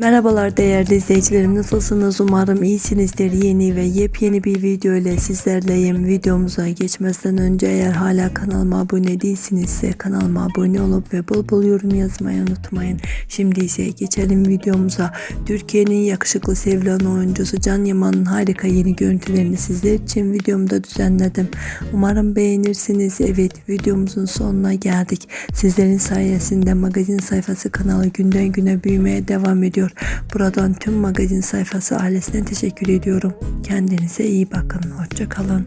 Merhabalar değerli izleyicilerim. Nasılsınız? Umarım iyisinizdir. Yeni ve yepyeni bir video ile sizlerleyim. Videomuza geçmeden önce eğer hala kanalıma abone değilsinizse kanalıma abone olup ve bol bol yorum yazmayı unutmayın. Şimdi ise geçelim videomuza. Türkiye'nin yakışıklı sevilen oyuncusu Can Yaman'ın harika yeni görüntülerini sizler için videomda düzenledim. Umarım beğenirsiniz. Evet videomuzun sonuna geldik. Sizlerin sayesinde magazin sayfası kanalı günden güne büyümeye devam ediyor ediyor. Buradan tüm magazin sayfası ailesine teşekkür ediyorum. Kendinize iyi bakın. Hoşçakalın.